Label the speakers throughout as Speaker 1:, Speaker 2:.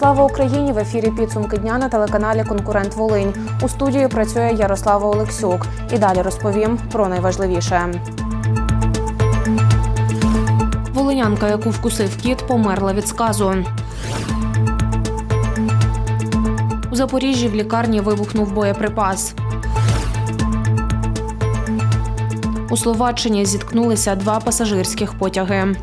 Speaker 1: Слава Україні! В ефірі підсумки дня на телеканалі Конкурент Волинь. У студії працює Ярослава Олексюк. І далі розповім про найважливіше. Волинянка, яку вкусив кіт, померла від сказу. У Запоріжжі в лікарні вибухнув боєприпас. У Словаччині зіткнулися два пасажирських потяги.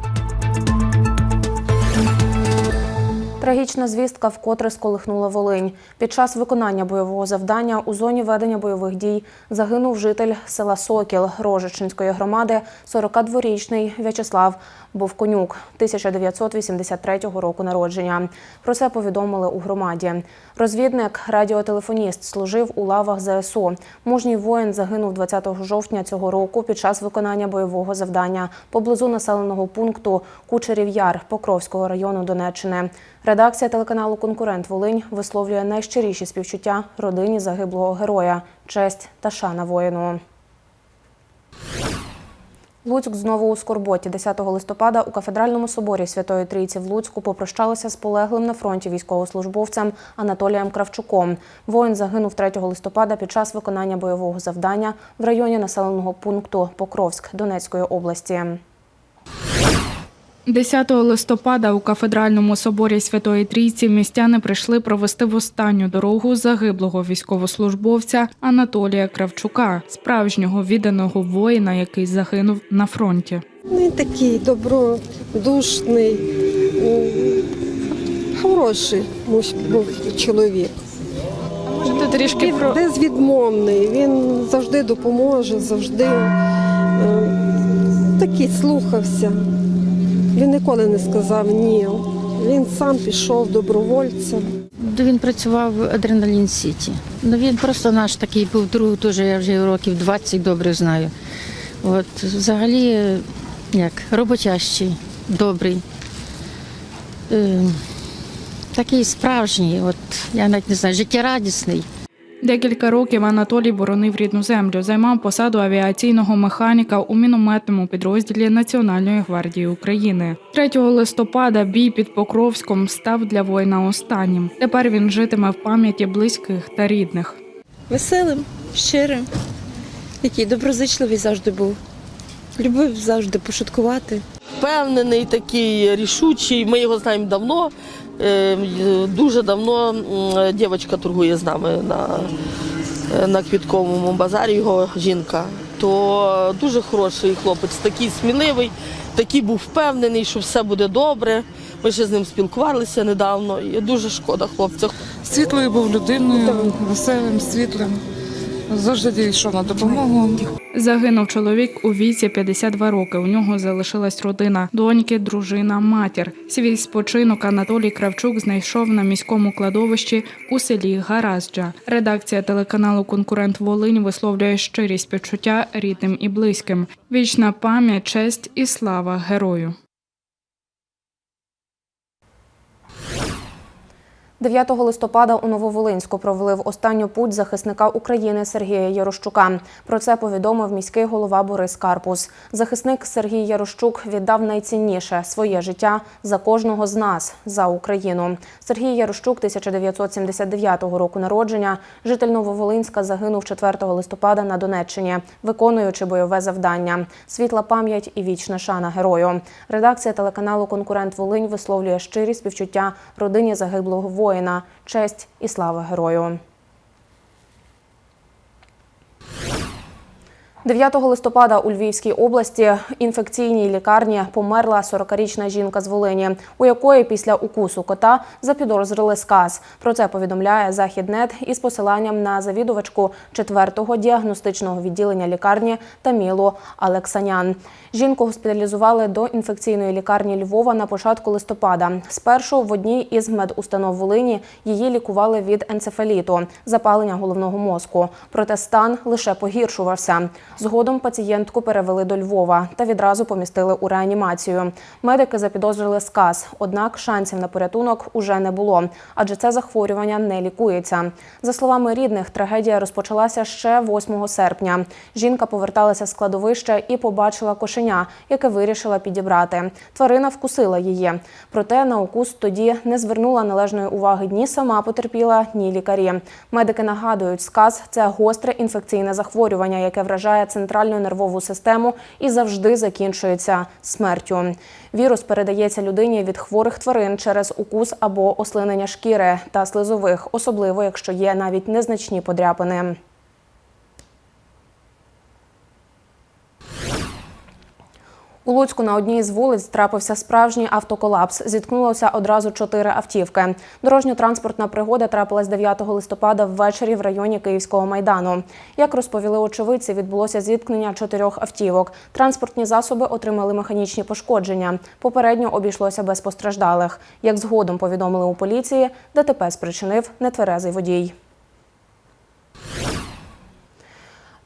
Speaker 1: Трагічна звістка вкотре сколихнула Волинь. Під час виконання бойового завдання у зоні ведення бойових дій загинув житель села Сокіл Рожичинської громади, 42-річний В'ячеслав Бовконюк, 1983 року народження. Про це повідомили у громаді. Розвідник, радіотелефоніст, служив у лавах ЗСУ. Мужній воїн загинув 20 жовтня цього року під час виконання бойового завдання поблизу населеного пункту Кучерів Яр Покровського району Донеччини. Редакція телеканалу Конкурент Волинь висловлює найщиріші співчуття родині загиблого героя, честь та шана воїну. Луцьк знову у скорботі. 10 листопада у кафедральному соборі Святої Трійці в Луцьку попрощалися з полеглим на фронті військовослужбовцем Анатолієм Кравчуком. Воїн загинув 3 листопада під час виконання бойового завдання в районі населеного пункту Покровськ Донецької області.
Speaker 2: 10 листопада у кафедральному соборі Святої Трійці містяни прийшли провести в останню дорогу загиблого військовослужбовця Анатолія Кравчука, справжнього відданого воїна, який загинув на фронті.
Speaker 3: Він такий добродушний, хороший був чоловік.
Speaker 2: Можете трішки
Speaker 3: Він безвідмовний, він завжди допоможе, завжди такий слухався. Він ніколи не сказав ні. Він сам пішов добровольцем.
Speaker 4: Він працював в Адреналін Сіті. Ну він просто наш такий був друг, дуже я вже років 20 добре знаю. От взагалі, як роботящий, добрий. Е, такий справжній, от я навіть не знаю, життєрадісний.
Speaker 2: Декілька років Анатолій боронив рідну землю, займав посаду авіаційного механіка у мінометному підрозділі Національної гвардії України. 3 листопада бій під Покровськом став для воїна останнім. Тепер він житиме в пам'яті близьких та рідних.
Speaker 5: веселим, щирим, який доброзичливий завжди був. Любив завжди пошуткувати.
Speaker 6: впевнений, такий рішучий. Ми його знаємо давно. Е, Дуже давно дівчинка торгує з нами на, на квітковому базарі, його жінка. То дуже хороший хлопець, такий сміливий, такий був впевнений, що все буде добре. Ми ще з ним спілкувалися недавно. І дуже шкода хлопця.
Speaker 7: Світлою був людиною, веселим, світлим. Завжди йшов на допомогу.
Speaker 2: Загинув чоловік у віці 52 роки. У нього залишилась родина, доньки, дружина, матір. Свій спочинок Анатолій Кравчук знайшов на міському кладовищі у селі Гаразджа. Редакція телеканалу Конкурент Волинь висловлює щирість співчуття рідним і близьким. Вічна пам'ять, честь і слава герою.
Speaker 1: 9 листопада у Нововолинську провели в останню путь захисника України Сергія Ярощука. Про це повідомив міський голова Борис Карпус. Захисник Сергій Ярощук віддав найцінніше своє життя за кожного з нас за Україну. Сергій Ярощук 1979 року народження. Житель Нововолинська загинув 4 листопада на Донеччині, виконуючи бойове завдання. Світла пам'ять і вічна шана герою. Редакція телеканалу Конкурент Волинь висловлює щирі співчуття родині загиблого воїна. Честь і слава герою. 9 листопада у Львівській області інфекційній лікарні померла 40-річна жінка з Волині, у якої після укусу кота запідозрили сказ. Про це повідомляє Західнет із посиланням на завідувачку 4-го діагностичного відділення лікарні Тамілу Алексанян. Жінку госпіталізували до інфекційної лікарні Львова на початку листопада. Спершу в одній із медустанов Волині її лікували від енцефаліту, запалення головного мозку. Проте стан лише погіршувався. Згодом пацієнтку перевели до Львова та відразу помістили у реанімацію. Медики запідозрили сказ, однак шансів на порятунок уже не було, адже це захворювання не лікується. За словами рідних, трагедія розпочалася ще 8 серпня. Жінка поверталася з кладовища і побачила кошеня, яке вирішила підібрати. Тварина вкусила її. Проте на укус тоді не звернула належної уваги ні сама потерпіла, ні лікарі. Медики нагадують, сказ це гостре інфекційне захворювання, яке вражає центральну нервову систему і завжди закінчується смертю. Вірус передається людині від хворих тварин через укус або ослинення шкіри та слизових, особливо якщо є навіть незначні подряпини. У Луцьку на одній з вулиць трапився справжній автоколапс. Зіткнулося одразу чотири автівки. Дорожньо-транспортна пригода трапилась 9 листопада ввечері в районі Київського майдану. Як розповіли очевидці, відбулося зіткнення чотирьох автівок. Транспортні засоби отримали механічні пошкодження. Попередньо обійшлося без постраждалих. Як згодом повідомили у поліції, ДТП спричинив нетверезий водій.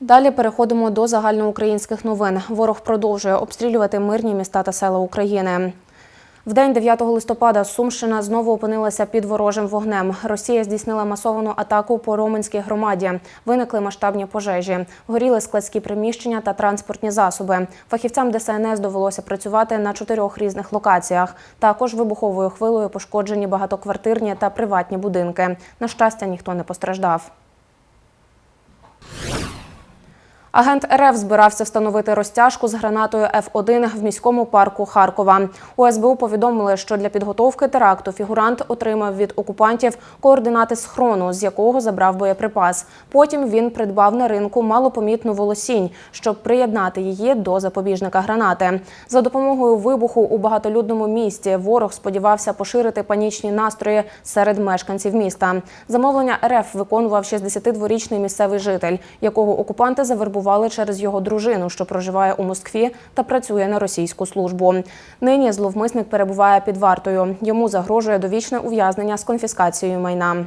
Speaker 1: Далі переходимо до загальноукраїнських новин. Ворог продовжує обстрілювати мирні міста та села України. В день 9 листопада Сумщина знову опинилася під ворожим вогнем. Росія здійснила масовану атаку по Роменській громаді. Виникли масштабні пожежі. Горіли складські приміщення та транспортні засоби. Фахівцям ДСНС довелося працювати на чотирьох різних локаціях. Також вибуховою хвилою пошкоджені багатоквартирні та приватні будинки. На щастя, ніхто не постраждав. Агент РФ збирався встановити розтяжку з гранатою Ф1 в міському парку Харкова. У СБУ повідомили, що для підготовки теракту фігурант отримав від окупантів координати схрону, з якого забрав боєприпас. Потім він придбав на ринку малопомітну волосінь, щоб приєднати її до запобіжника гранати. За допомогою вибуху у багатолюдному місті ворог сподівався поширити панічні настрої серед мешканців міста. Замовлення РФ виконував 62-річний місцевий житель, якого окупанти завербували через його дружину, що проживає у Москві та працює на російську службу. Нині зловмисник перебуває під вартою. Йому загрожує довічне ув'язнення з конфіскацією майна.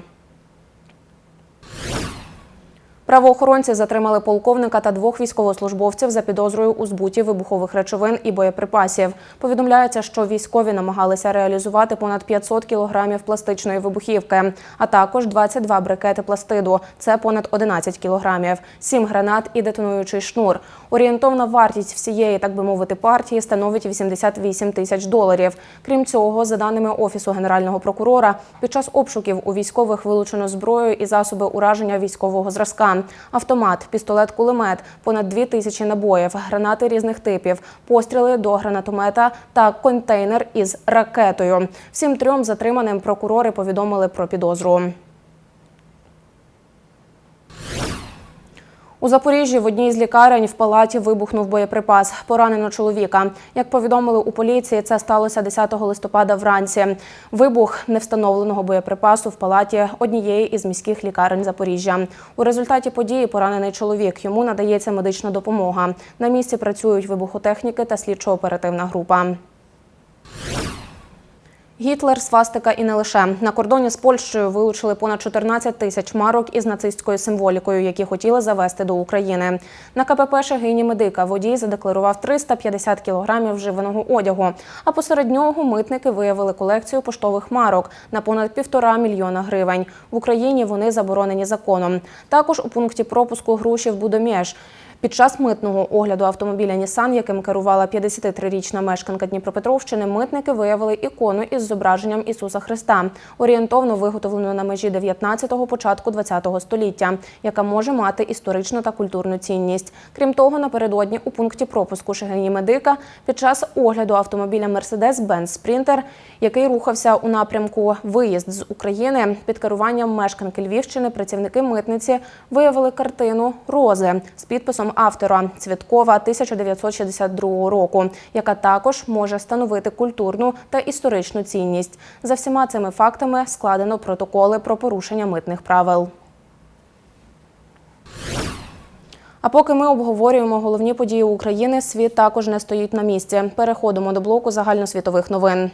Speaker 1: Правоохоронці затримали полковника та двох військовослужбовців за підозрою у збуті вибухових речовин і боєприпасів. Повідомляється, що військові намагалися реалізувати понад 500 кілограмів пластичної вибухівки, а також 22 брикети пластиду. Це понад 11 кілограмів, 7 гранат і детонуючий шнур. Орієнтовна вартість всієї, так би мовити, партії становить 88 тисяч доларів. Крім цього, за даними офісу генерального прокурора, під час обшуків у військових вилучено зброю і засоби ураження військового зразка. Автомат, пістолет-кулемет, понад дві тисячі набоїв, гранати різних типів, постріли до гранатомета та контейнер із ракетою. Всім трьом затриманим прокурори повідомили про підозру. У Запоріжжі в одній з лікарень в палаті вибухнув боєприпас. Поранено чоловіка. Як повідомили у поліції, це сталося 10 листопада вранці. Вибух невстановленого боєприпасу в палаті однієї із міських лікарень Запоріжжя. У результаті події поранений чоловік. Йому надається медична допомога. На місці працюють вибухотехніки та слідчо-оперативна група. Гітлер, свастика і не лише на кордоні з Польщею вилучили понад 14 тисяч марок із нацистською символікою, які хотіли завести до України. На КПП Шагині Медика водій задекларував 350 кілограмів вживаного одягу. А посеред нього митники виявили колекцію поштових марок на понад півтора мільйона гривень. В Україні вони заборонені законом. Також у пункті пропуску Грушів Будомєш. Під час митного огляду автомобіля Нісан, яким керувала 53-річна мешканка Дніпропетровщини, митники виявили ікону із зображенням Ісуса Христа, орієнтовно виготовлену на межі 19-го, початку 20-го століття, яка може мати історичну та культурну цінність. Крім того, напередодні у пункті пропуску Шегині Медика під час огляду автомобіля Mercedes-Benz Sprinter, який рухався у напрямку виїзд з України під керуванням мешканки Львівщини, працівники митниці виявили картину Рози з підписом автора Цвіткова 1962 року, яка також може становити культурну та історичну цінність. За всіма цими фактами складено протоколи про порушення митних правил. А поки ми обговорюємо головні події України, світ також не стоїть на місці. Переходимо до блоку загальносвітових новин.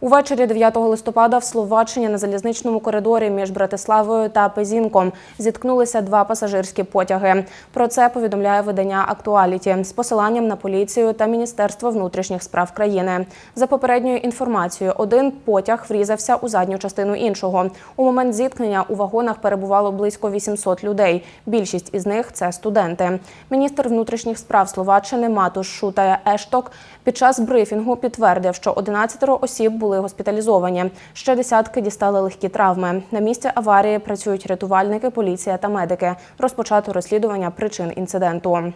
Speaker 1: Увечері 9 листопада в Словаччині на залізничному коридорі між Братиславою та Пезінком зіткнулися два пасажирські потяги. Про це повідомляє видання Актуаліті з посиланням на поліцію та Міністерство внутрішніх справ країни. За попередньою інформацією, один потяг врізався у задню частину іншого. У момент зіткнення у вагонах перебувало близько 800 людей. Більшість із них це студенти. Міністр внутрішніх справ Словаччини Матуш Шутая Ешток під час брифінгу підтвердив, що 11 осіб були госпіталізовані. Ще десятки дістали легкі травми. На місці аварії працюють рятувальники, поліція та медики. Розпочато розслідування причин інциденту.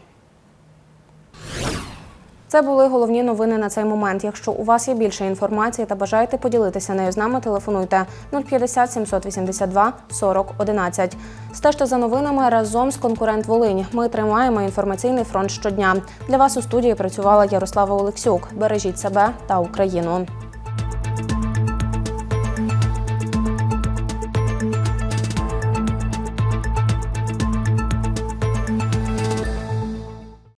Speaker 1: Це були головні новини на цей момент. Якщо у вас є більше інформації та бажаєте поділитися нею з нами, телефонуйте 050 782 40 11. Стежте за новинами разом з конкурент Волинь. Ми тримаємо інформаційний фронт щодня. Для вас у студії працювала Ярослава Олексюк. Бережіть себе та Україну.